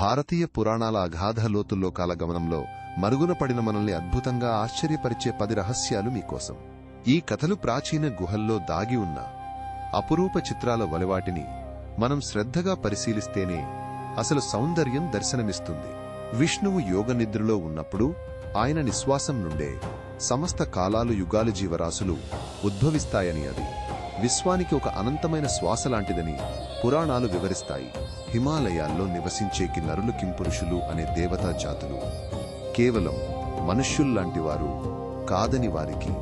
భారతీయ పురాణాల అగాధ లోతుల్లో కాలగమనంలో మరుగున పడిన మనల్ని అద్భుతంగా ఆశ్చర్యపరిచే పది రహస్యాలు మీకోసం. ఈ కథలు ప్రాచీన గుహల్లో దాగి ఉన్న అపురూప చిత్రాల వలవాటిని మనం శ్రద్ధగా పరిశీలిస్తేనే అసలు సౌందర్యం దర్శనమిస్తుంది. విష్ణువు యోగనిద్రలో ఉన్నప్పుడు ఆయన నిశ్వాసం నుండే సమస్త కాలాలు యుగాలు జీవరాశులు ఉద్భవిస్తాయని అది. విశ్వానికి ఒక అనంతమైన శ్వాస లాంటిదని పురాణాలు వివరిస్తాయి. హిమాలయాల్లో నివసించే కిన్నరులు కింపురుషులు అనే దేవతా జాతులు. కేవలం మనుష్యుల్లాంటి వారు కాదని వారికి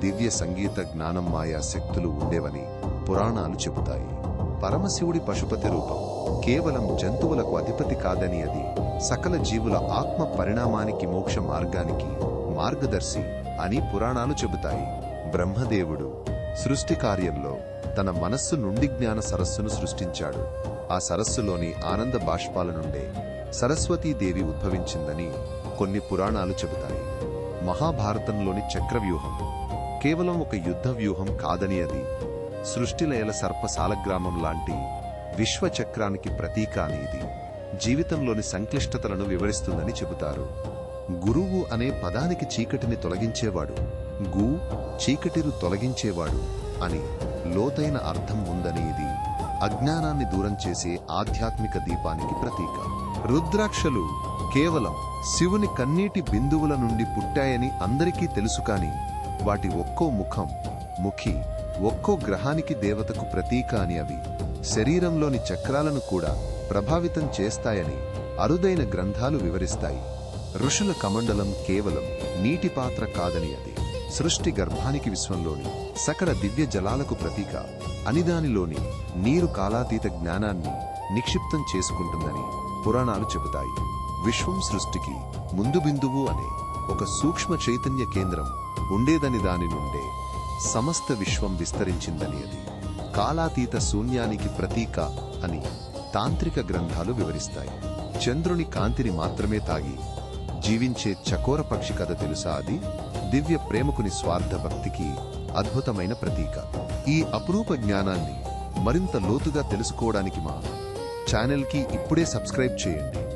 దివ్య సంగీత జ్ఞానం మాయా శక్తులు ఉండేవని పురాణాలు చెబుతాయి. పరమశివుడి పశుపతి రూపం కేవలం జంతువులకు అధిపతి కాదని అది సకల జీవుల ఆత్మ పరిణామానికి మోక్ష మార్గానికి మార్గదర్శి అని పురాణాలు చెబుతాయి. బ్రహ్మదేవుడు సృష్టి కార్యంలో తన మనస్సు నుండి జ్ఞాన సరస్సును సృష్టించాడు. ఆ సరస్సులోని ఆనంద బాష్పాల నుండే సరస్వతీదేవి ఉద్భవించిందని కొన్ని పురాణాలు చెబుతాయి. మహాభారతంలోని చక్రవ్యూహం కేవలం ఒక యుద్ధ వ్యూహం కాదని అది సృష్టిలయల సర్ప సాలగ్రామం లాంటి విశ్వచక్రానికి ప్రతీక అనేది జీవితంలోని సంక్లిష్టతలను వివరిస్తుందని చెబుతారు. గురువు అనే పదానికి చీకటిని తొలగించేవాడు గు చీకటిరు తొలగించేవాడు అని లోతైన అర్థం ఉందని ఇది అజ్ఞానాన్ని దూరం చేసే ఆధ్యాత్మిక దీపానికి ప్రతీక. రుద్రాక్షలు కేవలం శివుని కన్నీటి బిందువుల నుండి పుట్టాయని అందరికీ తెలుసు కాని వాటి ఒక్కో ముఖం ముఖి ఒక్కో గ్రహానికి దేవతకు ప్రతీక అని అవి శరీరంలోని చక్రాలను కూడా ప్రభావితం చేస్తాయని అరుదైన గ్రంథాలు వివరిస్తాయి. ఋషుల కమండలం కేవలం నీటి పాత్ర కాదని అది. సృష్టి గర్భానికి విశ్వంలోని సకల దివ్య జలాలకు ప్రతీక అనిదానిలోని నీరు కాలాతీత జ్ఞానాన్ని నిక్షిప్తం చేసుకుంటుందని పురాణాలు చెబుతాయి. విశ్వం సృష్టికి ముందు బిందువు అనే ఒక సూక్ష్మ చైతన్య కేంద్రం ఉండేదని దాని నుండే సమస్త విశ్వం విస్తరించిందని అది. కాలాతీత శూన్యానికి ప్రతీక అని తాంత్రిక గ్రంథాలు వివరిస్తాయి. చంద్రుని కాంతిని మాత్రమే తాగి జీవించే చకోర పక్షి కథ తెలుసా అది? దివ్య ప్రేమకుని స్వార్థ భక్తికి అద్భుతమైన ప్రతీక. ఈ అపురూప జ్ఞానాన్ని మరింత లోతుగా తెలుసుకోవడానికి మా ఛానల్కి ఇప్పుడే సబ్స్క్రైబ్ చేయండి.